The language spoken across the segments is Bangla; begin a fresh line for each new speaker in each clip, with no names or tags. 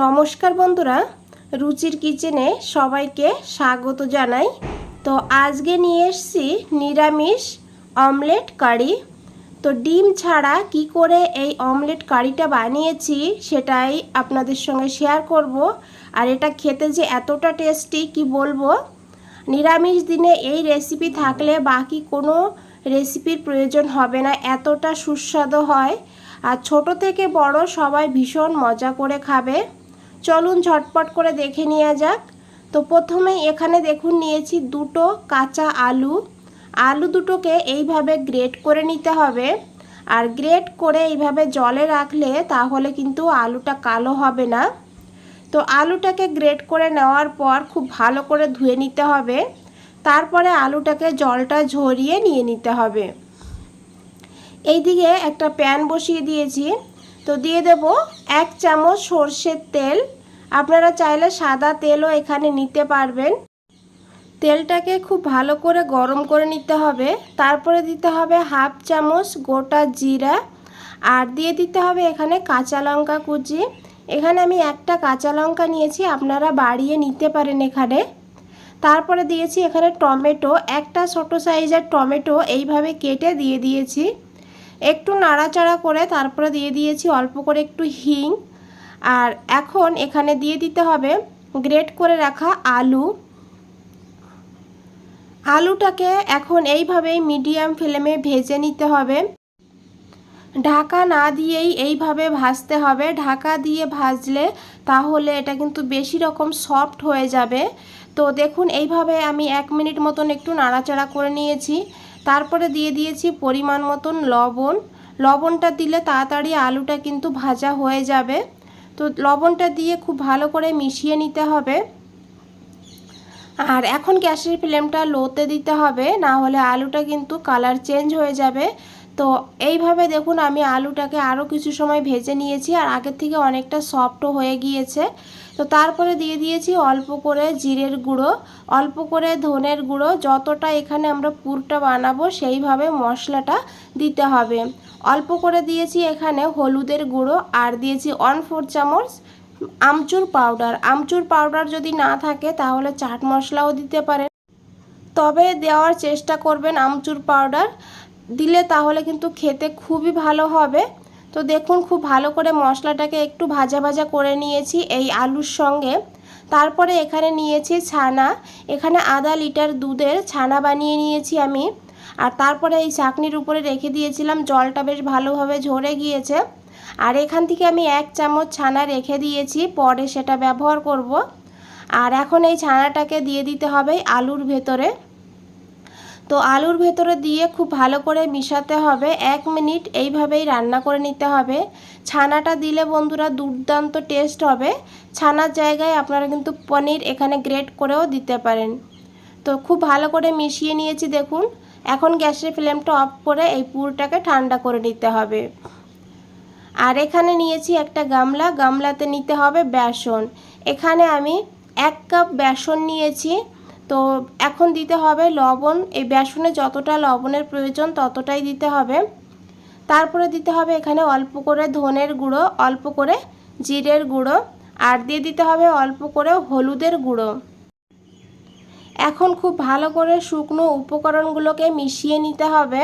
নমস্কার বন্ধুরা, রুচির কিচেনে সবাইকে স্বাগত জানাই। তো আজকে নিয়ে এসছি নিরামিষ অমলেট কারি। তো ডিম ছাড়া কি করে এই অমলেট কারিটা বানিয়েছি সেটাই আপনাদের সঙ্গে শেয়ার করব। আর এটা খেতে যে এতটা টেস্টি কি বলব? নিরামিষ দিনে এই রেসিপি থাকলে বাকি কোনো রেসিপির প্রয়োজন হবে না, এতটা সুস্বাদু হয়। আর ছোট থেকে বড় সবাই ভীষণ মজা করে খাবে। চলুন ঝটপট করে দেখে নেওয়া যাক। তো প্রথমেই এখানে দেখুন নিয়েছি দুটো কাঁচা আলু। আলু দুটোকে এইভাবে গ্রেট করে নিতে হবে। আর গ্রেট করে এইভাবে জলে রাখলে তাহলে কিন্তু আলুটা কালো হবে না। তো আলুটাকে গ্রেট করে নেওয়ার পর খুব ভালো করে ধুয়ে নিতে হবে। তারপরে আলুটাকে জলটা ঝরিয়ে নিয়ে নিতে হবে। এইদিকে একটা প্যান বসিয়ে দিয়েছি। তো দিয়ে দেব এক চামচ সর্ষের তেল। আপনারা চাইলে সাদা তেলও এখানে নিতে পারবেন। তেলটাকে খুব ভালো করে গরম করে নিতে হবে। তারপরে দিতে হবে হাফ চামচ গোটা জিরা। আর দিয়ে দিতে হবে এখানে কাঁচা লঙ্কা কুচি। এখানে আমি একটা কাঁচা লঙ্কা নিয়েছি, আপনারা বাড়িয়ে নিতে পারেন এখানে। তারপরে দিয়েছি এখানে টমেটো। একটা ছোটো সাইজের টমেটো এইভাবে কেটে দিয়ে দিয়েছি। একটু নাড়াচাড়া করে তারপরে দিয়ে দিয়েছি অল্প করে একটু হিং। আর এখন এখানে দিয়ে দিতে হবে গ্রেট করে রাখা আলু। আলুটাকে এখন এইভাবেই মিডিয়াম ফ্লেমে ভেজে নিতে হবে। ঢাকা না দিয়েই এইভাবে ভাজতে হবে। ঢাকা দিয়ে ভাজলে তাহলে এটা কিন্তু বেশি রকম সফট হয়ে যাবে। তো দেখুন, এইভাবে আমি এক মিনিট মতন একটু নাড়াচাড়া করে নিয়েছি। তারপরে দিয়ে দিয়েছি পরিমাণ মতন লবণ। লবণটা দিলে তাড়াতাড়ি আলুটা কিন্তু ভাজা হয়ে যাবে। তো লবণটা দিয়ে খুব ভালো করে মিশিয়ে নিতে হবে। আর এখন গ্যাসের ফ্লেমটা লোতে দিতে হবে, না হলে আলুটা কিন্তু কালার চেঞ্জ হয়ে যাবে। তো এইভাবে দেখুন আমি আলুটাকে আরও কিছু সময় ভেজে নিয়েছি, আর আগের থেকে অনেকটা সফটও হয়ে গিয়েছে। তো তারপরে দিয়ে দিয়েছি অল্প করে জিরের গুঁড়ো, অল্প করে ধনের গুঁড়ো, যতটা এখানে আমরা পুরটা বানাবো সেইভাবে মশলাটা দিতে হবে। অল্প করে দিয়েছি এখানে হলুদের গুঁড়ো আর দিয়েছি ওয়ান ফোর চামচ আমচুর পাউডার আমচুর পাউডার যদি না থাকে তাহলে চাট মশলাও দিতে পারেন। তবে দেওয়ার চেষ্টা করবেন আমচুর পাউডার দিলে তাহলে কিন্তু খেতে খুবই ভালো হবে। তো দেখুন, খুব ভালো করে মশলাটাকে একটু ভাজা ভাজা করে নিয়েছি এই আলুর সঙ্গে। তারপরে এখানে নিয়েছি ছানা। এখানে আধা লিটার দুধের ছানা বানিয়ে নিয়েছি আমি। আর তারপরে এই চাকনির উপরে রেখে দিয়েছিলাম, জলটা বেশ ভালোভাবে ঝরে গিয়েছে। আর এখান থেকে আমি এক চামচ ছানা রেখে দিয়েছি, পরে সেটা ব্যবহার করব। আর এখন এই ছানাটাকে দিয়ে দিতে হবে আলুর ভেতরে। তো আলুর ভেতরে দিয়ে খুব ভালো করে মিশাতে হবে। এক মিনিট এইভাবেই রান্না করে নিতে হবে। ছানাটা দিলে বন্ধুরা দুর্দান্ত টেস্ট হবে। ছানার জায়গায় আপনারা কিন্তু পনির এখানে গ্রেট করেও দিতে পারেন। তো খুব ভালো করে মিশিয়ে নিয়েছি দেখুন। এখন গ্যাসের ফ্লেমটা অফ করে এই পুরটাকে ঠান্ডা করে নিতে হবে। আর এখানে নিয়েছি একটা গামলা। গামলাতে নিতে হবে বেসন। এখানে আমি এক কাপ বেসন নিয়েছি। তো এখন দিতে হবে লবণ। এই বেসনে যতটা লবণের প্রয়োজন ততটাই দিতে হবে। তারপরে দিতে হবে এখানে অল্প করে ধনের গুঁড়ো, অল্প করে জিরের গুঁড়ো আর দিয়ে দিতে হবে অল্প করে হলুদের গুঁড়ো। এখন খুব ভালো করে শুকনো উপকরণগুলোকে মিশিয়ে নিতে হবে।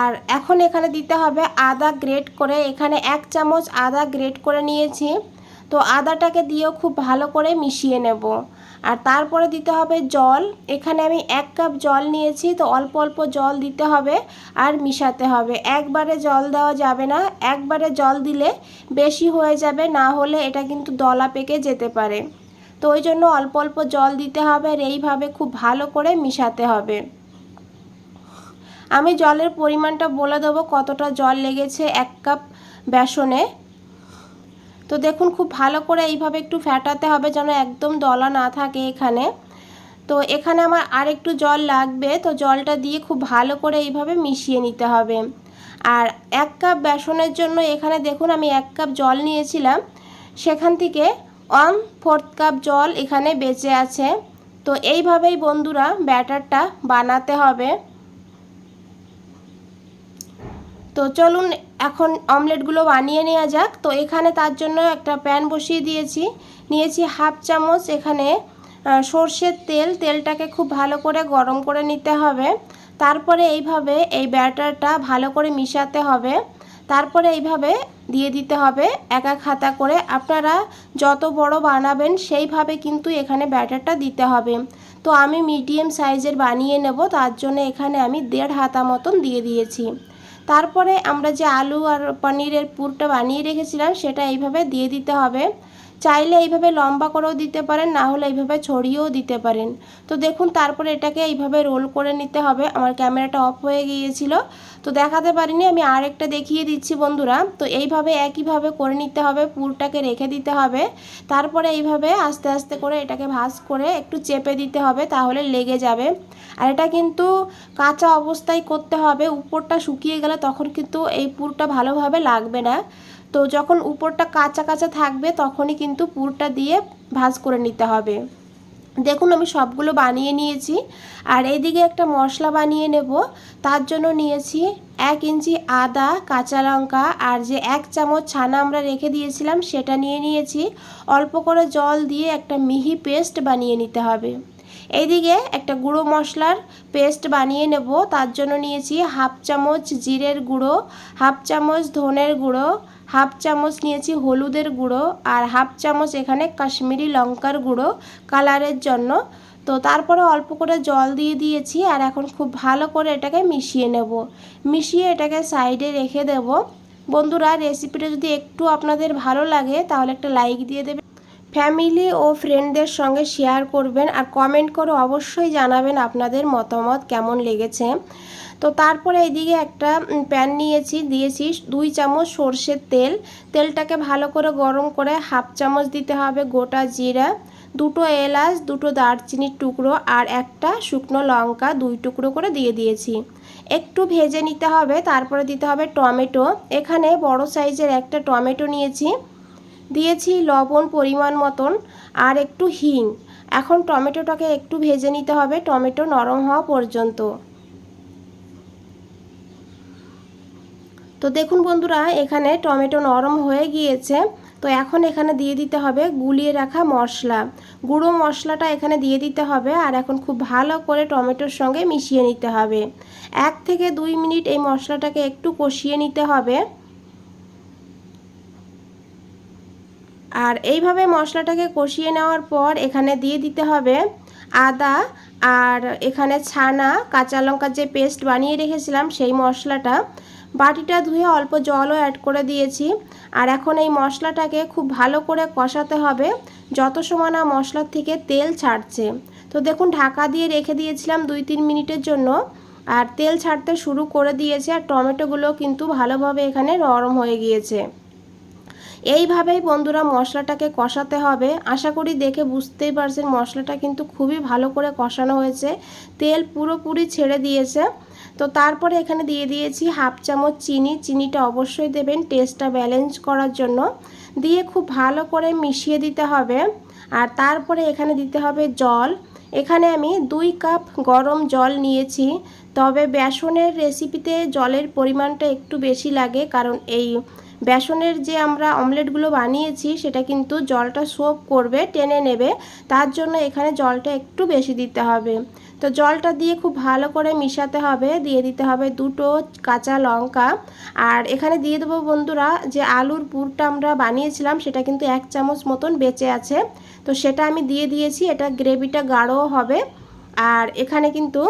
আর এখন এখানে দিতে হবে আদা গ্রেট করে। এখানে এক চামচ আদা গ্রেট করে নিয়েছি। তো আদাটাকে দিয়েও খুব ভালো করে মিশিয়ে নেব। আর তারপরে দিতে হবে জল। এখানে আমি এক কাপ জল নিয়েছি, তো অল্প অল্প জল দিতে হবে আর মিশাতে হবে। একবারে জল দেওয়া যাবে না, একবারে জল দিলে বেশি হয়ে যাবে, না হলে এটা কিন্তু দলা পেকে যেতে পারে। তো ওই জন্য অল্প অল্প জল দিতে হবে আর এইভাবে খুব ভালো করে মিশাতে হবে। আমি জলের পরিমাণটা বলে দেবো কতটা জল লেগেছে এক কাপ বেসনে। তো দেখুন খুব ভালো করে এইভাবে একটু ফ্যাটাতে হবে যেন একদম দলা না থাকে এখানে। তো এখানে আমার আর একটু জল লাগবে, তো জলটা দিয়ে খুব ভালো করে এইভাবে মিশিয়ে নিতে হবে। আর এক কাপ বেসনের জন্য এখানে দেখুন আমি এক কাপ জল নিয়েছিলাম, সেখান থেকে ওয়ান ফোর্থ কাপ জল এখানে বেঁচে আছে। তো এইভাবেই বন্ধুরা ব্যাটারটা বানাতে হবে। তো চলুন এখন অমলেটগুলো বানিয়ে নেওয়া যাক। তো এখানে তার জন্য একটা প্যান বসিয়ে দিয়েছি। নিয়েছি হাফ চামচ এখানে সর্ষের তেল। তেলটাকে খুব ভালো করে গরম করে নিতে হবে। তারপরে এইভাবে এই ব্যাটারটা ভালো করে মিশাতে হবে। তারপরে এইভাবে দিয়ে দিতে হবে এক এক হাতা করে। আপনারা যত বড় বানাবেন সেইভাবে কিন্তু এখানে ব্যাটারটা দিতে হবে। তো আমি মিডিয়াম সাইজের বানিয়ে নেব। তার জন্য এখানে আমি দেড় হাতা মতন দিয়ে দিয়েছি। তারপরে আমরা যে আলু আর পনিরের পুরটা বানিয়ে রেখেছিলাম সেটা এইভাবে দিয়ে দিতে হবে। চাইলে এইভাবে লম্বা করেও দিতে পারেন, না হলে এইভাবে ছড়িয়েও দিতে পারেন। তো দেখুন, তারপরে এটাকে এইভাবে রোল করে নিতে হবে। আমার ক্যামেরাটা অফ হয়ে গিয়েছিল। তো দেখাতে পারিনি, আমি আরেকটা দেখিয়ে দিচ্ছি বন্ধুরা। তো এইভাবে একইভাবে করে নিতে হবে, পুরটাকে রেখে দিতে হবে। তারপরে এইভাবে আস্তে আস্তে করে এটাকে ভাঁজ করে একটু চেপে দিতে হবে, তাহলে লেগে যাবে। আর এটা কিন্তু কাঁচা অবস্থায় করতে হবে, উপরটা শুকিয়ে গেলে তখন কিন্তু এই পুরটা ভালোভাবে লাগবে না। তো যখন উপরটা কাঁচা কাঁচা থাকবে তখনই কিন্তু পুরটা দিয়ে ভাজ করে নিতে হবে। দেখুন আমি সবগুলো বানিয়ে নিয়েছি আর এইদিকে একটা মশলা বানিয়ে নেব। তার জন্য নিয়েছি এক ইঞ্চি আদা, কাঁচা লঙ্কা আর যে এক চামচ ছানা আমরা রেখে দিয়েছিলাম সেটা নিয়ে নিয়েছি। অল্প করে জল দিয়ে একটা মিহি পেস্ট বানিয়ে নিতে হবে। এইদিকে একটা গুঁড়ো মশলার পেস্ট বানিয়ে নেব। তার জন্য নিয়েছি হাফ চামচ জিরের গুঁড়ো, হাফ চামচ ধনের গুঁড়ো হাফ চামচ নিয়েছি হলুদের গুঁড়ো আর হাফ চামচ এখানে কাশ্মীরি লঙ্কার গুঁড়ো কালারের জন্য। তো তারপরে অল্প করে জল দিয়ে দিয়েছি আর এখন খুব ভালো করে এটাকে মিশিয়ে নেব। মিশিয়ে এটাকে সাইডে রেখে দেব। বন্ধুরা, রেসিপিটা যদি একটু আপনাদের ভালো লাগে তাহলে একটা লাইক দিয়ে দেবে ফ্যামিলি ও ফ্রেন্ডদের সঙ্গে শেয়ার করবেন আর কমেন্ট করে অবশ্যই জানাবেন আপনাদের মতামত কেমন লেগেছে। তো তারপরে এইদিকে একটা প্যান নিয়েছি, দিয়েছি দুই চামচ সর্ষের তেল। তেলটাকে ভালো করে গরম করে হাফ চামচ দিতে হবে গোটা জিরা, দুটো এলাচ, দুটো দারচিনির টুকরো আর একটা শুকনো লঙ্কা দুই টুকরো করে দিয়ে দিয়েছি। একটু ভেজে নিতে হবে, তারপরে দিতে হবে টমেটো। এখানে বড় সাইজের একটা টমেটো নিয়েছি। দিয়েছি লবণ পরিমাণ মতন আর একটু হিং। এখন টমেটোটাকে একটু ভেজে নিতে হবে, টমেটো নরম হওয়া পর্যন্ত। তো দেখুন বন্ধুরা, এখানে টমেটো নরম হয়ে গিয়েছে। তো এখন এখানে দিয়ে দিতে হবে গুলিয়ে রাখা মশলা। গুঁড়ো মশলাটা এখানে দিয়ে দিতে হবে আর এখন খুব ভালো করে টমেটোর সঙ্গে মিশিয়ে নিতে হবে। এক থেকে দুই মিনিট এই মশলাটাকে একটু কষিয়ে নিতে হবে। আর এইভাবে মশলাটাকে কষিয়ে নেওয়ার পর এখানে দিয়ে দিতে হবে আদা আর এখানে ছানা, কাঁচা লঙ্কার যে পেস্ট বানিয়ে রেখেছিলাম সেই মশলাটা। বাটিটা ধুয়ে অল্প জলও অ্যাড করে দিয়েছি। আর এখন এই মশলাটাকে খুব ভালো করে কষাতে হবে, যত সময় না মশলার থেকে তেল ছাড়ছে। তো দেখুন, ঢাকা দিয়ে রেখে দিয়েছিলাম দুই তিন মিনিটের জন্য। আর তেল ছাড়তে শুরু করে দিয়েছে, আর টমেটোগুলো কিন্তু ভালোভাবে এখানে নরম হয়ে গিয়েছে। এইভাবেই বন্ধুরা মশলাটাকে কষাতে হবে। আশা করি দেখে বুঝতেই পারছেন মশলাটা কিন্তু খুবই ভালো করে কষানো হয়েছে। তেল পুরোপুরি ছেড়ে দিয়েছে। তো তারপরে এখানে দিয়ে দিয়েছি হাফ চামচ চিনি। চিনিটা অবশ্যই দেবেন টেস্টটা ব্যালেন্স করার জন্য। দিয়ে খুব ভালো করে মিশিয়ে দিতে হবে। আর তারপরে এখানে দিতে হবে জল। এখানে আমি দুই কাপ গরম জল নিয়েছি। তবে বেসনের রেসিপিতে জলের পরিমাণটা একটু বেশি লাগে। কারণ এই বেসনের যে আমরা অমলেটগুলো বানিয়েছি, সেটা কিন্তু জলটা সোপ করবে, টেনে নেবে। তার জন্য এখানে জলটা একটু বেশি দিতে হবে। তো জলটা দিয়ে খুব ভালো করে মিশাতে হবে। দিয়ে দিতে হবে দুটো কাঁচা লঙ্কা। আর এখানে দিয়ে দেবো বন্ধুরা, যে আলুর পুরটা আমরা বানিয়েছিলাম, সেটা কিন্তু এক চামচ মতন বেঁচে আছে। তো সেটা আমি দিয়ে দিয়েছি, এটা গ্রেভিটা গাঢ় হবে। আর এখানে কিন্তু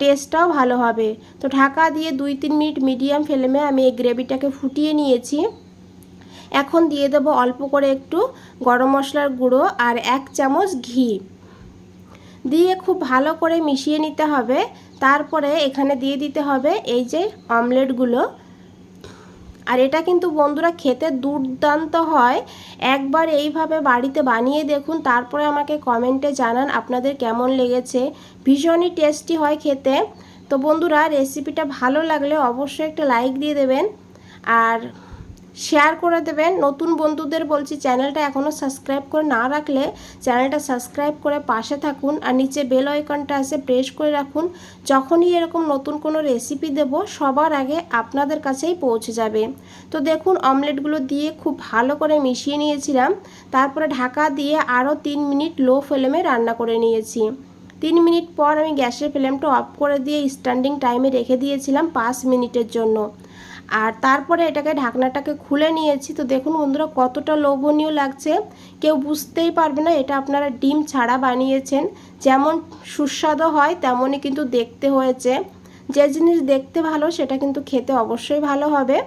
টেস্টটাও ভালো হবে। তো ঢাকা দিয়ে দুই তিন মিনিট মিডিয়াম ফ্লেমে আমি এই গ্রেভিটাকে ফুটিয়ে নিয়েছি। এখন দিয়ে দেবো অল্প করে একটু গরম মশলার গুঁড়ো আর এক চামচ ঘি। দিয়ে খুব ভালো করে মিশিয়ে নিতে হবে। তারপরে এখানে দিয়ে দিতে হবে এই যে অমলেটগুলো আর এটা কিন্তু বন্ধুরা খেতে দুর্দান্ত হয়। একবার এইভাবে বাড়িতে বানিয়ে দেখুন, তারপরে আমাকে কমেন্টে জানান আপনাদের কেমন লেগেছে। ভীষণই টেস্টি হয় খেতে। তো বন্ধুরা রেসিপিটা ভালো লাগলে অবশ্যই একটা লাইক দিয়ে দেবেন। আর শেয়ার করে দেবেন। নতুন বন্ধুদের বলছি চ্যানেলটা এখনও সাবস্ক্রাইব করে না রাখলে চ্যানেলটা সাবস্ক্রাইব করে পাশে থাকুন আর নিচে বেল আইকনটা আছে প্রেস করে রাখুন। যখনই এরকম নতুন কোনো রেসিপি দেব, সবার আগে আপনাদের কাছেই পৌঁছে যাবে। তো দেখুন অমলেটগুলো দিয়ে খুব ভালো করে মিশিয়ে নিয়েছিলাম। তারপরে ঢাকা দিয়ে আরও তিন মিনিট লো ফ্লেমে রান্না করে নিয়েছি। তিন মিনিট পর আমি গ্যাসের ফ্লেমটা অফ করে দিয়ে স্ট্যান্ডিং টাইমে রেখে দিয়েছিলাম পাঁচ মিনিটের জন্য। আর তারপরে এটাকে ঢাকনাটাকে খুলে নিয়েছি। তো দেখুন বন্ধুরা, কতটা লোভনীয় লাগছে। কেউ বুঝতেই পারবে না, এটা আপনারা ডিম ছাড়া বানিয়েছেন। যেমন সুস্বাদু হয়, তেমনই কিন্তু দেখতে হয়েছে। যে জিনিস দেখতে ভালো, সেটা কিন্তু খেতে অবশ্যই ভালো হবে।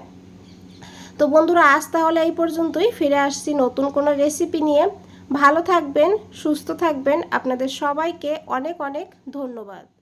তো বন্ধুরা, আজ তাহলে এই পর্যন্তই। ফিরে আসছি নতুন কোনো রেসিপি নিয়ে। ভালো থাকবেন, সুস্থ থাকবেন। আপনাদের সবাইকে অনেক অনেক ধন্যবাদ।